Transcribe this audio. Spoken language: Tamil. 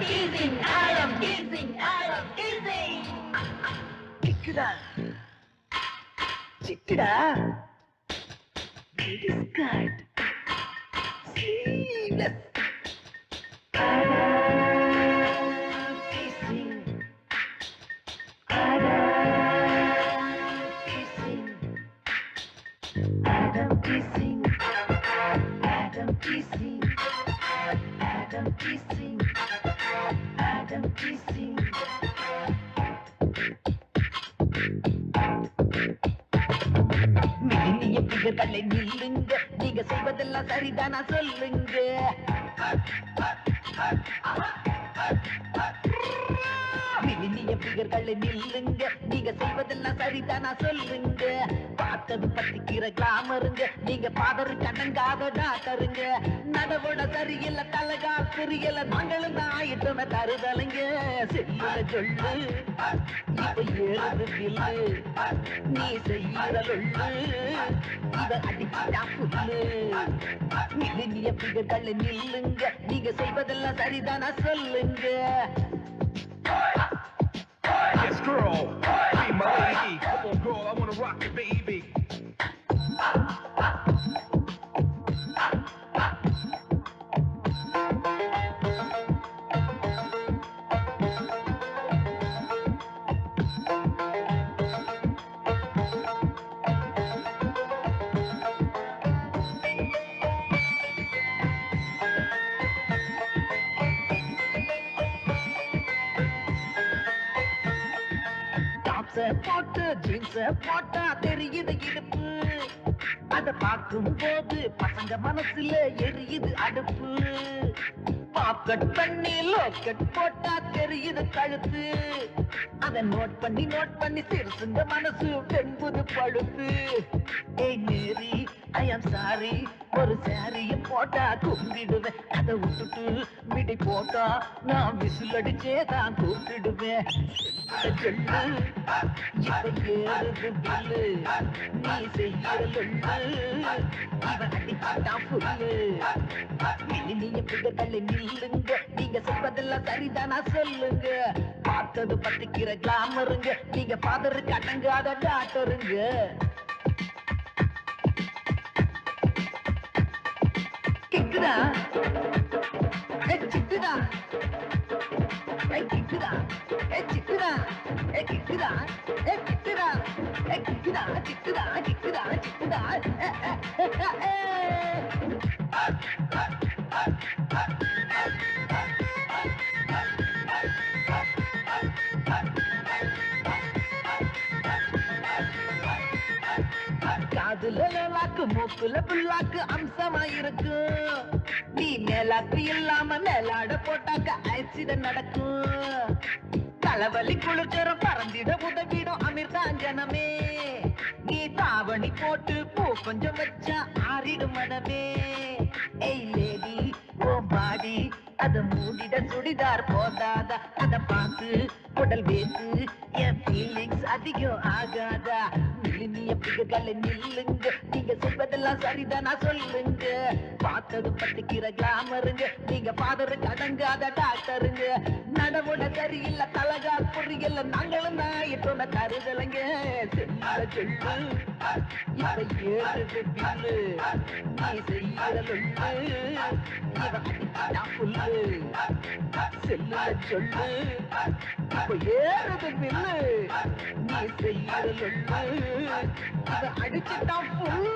Adam Gazing, Adam Gazing, Adam Gazing. Çektiler. Çektiler. Ladies cut. Sleeveless. Adam Gazing. Adam Gazing. Adam Gazing. Adam Gazing. Adam Gazing. மின்னிய நில்லுங்க நீங்க செய்வதெல்லாம் சரிதானா சொல்லுங்க. ரசிகர்களை நில்லுங்க. நீங்க செய்வதெல்லாம் சரிதானா சொல்லுங்க. பார்த்தது பத்திக்கிற கிளாமருங்க. நீங்க பாதரு கடங்காத தருங்க நடவோட சரியில்ல தலகா புரியல நாங்களும் தான் ஆயிட்டோமே தருதலைங்க செல்லுல சொல்லு. இப்ப ஏறது பில்லு நீ செய்யற லொள்ளு இத அடிக்கிட்டா புல்லு. மில்லினிய பிகர்கள் நில்லுங்க. நீங்க செய்வதெல்லாம் சரிதானா சொல்லுங்க. ஜீன்ஸ போட்டு ஜீன்ஸ போட்டா தெரியுது இடுப்பு. அத பார்க்கும் போது பசங்க மனசுல எரியுது அடுப்பு. பாக்கெட் பண்ணி லோக்கெட் போட்டா தெரியுது கழுத்து. அத நோட் பண்ணி நோட் பண்ணி சிறுசுங்க மனசு வெண்புது பழுத்து ஏய் மேரி ஐ ஆம் சாரி ஒரு சாரியும் போட்டா கும்பிடுவேன். விட்டுட்டு மிடி போட்டா நான் விசில் அடிச்சே தான் கூப்பிடுவேன். பில்லு. நீ செய்யற நீங்க பிள்ளைகளை நில்லுங்க. நீங்க சொல்வதெல்லாம் சரிதானா சொல்லுங்க. பார்த்தது பத்திக்கிற கிளாமருங்க. நீங்க பாதருக்கு அடங்காத டாக்டருங்க. கிக்குதா? ஏ சிக்குதா? ஏ கிக்குதா ஏ சிக்குதா ஏ கிக்குதா ஏ கிக்குதா ஏ கிக்குதா சிக்குதா கிக்குதா சிக்குதா காதுல லாக்கு மூக்குல புல்லாக்கு அம்சமா இருக்கும் நீ மேலாக்கு இல்லாம மேலாட போட்டாக்க ஆக்சிடென்ட் நடக்கும். தலைவலி குளிர்ச்சரம் பறந்திட உதவிடும் அமிர்தான் ஜனமே. நீ தாவணி போட்டு பூ கொஞ்சம் வச்சா ஆறிடும் மனமே. ஏய் லேடி ஓ பாடி அத மூடிட சுடிதார் போதாத? அத பார்த்து உடல் வேத்து என் ஃபீலிங்ஸ் அதிகம் ஆகாதா? மில்லினிய நில்லுங்க. நீங்க சொல்வதெல்லாம் சரிதானா சொல்லுங்க. பார்த்தது பத்துக்கிற கிளாமருங்க. நீங்க பாதருக்கு அடங்காத டாக்டருங்க. நடவுட சரியில்லை தலை புரியல நாங்களும் தான் இப்ப தருதலைங்க சொல்ல சொல்லு இப்ப ஏறுது பில்லு நீ செய்யல சொல்லு இவ புல்லு. செல்லுல சொல்லு இப்ப ஏறுது பில்லு நீ செய்யல சொல்லு இவ அடிச்சுட்டான் புல்லு.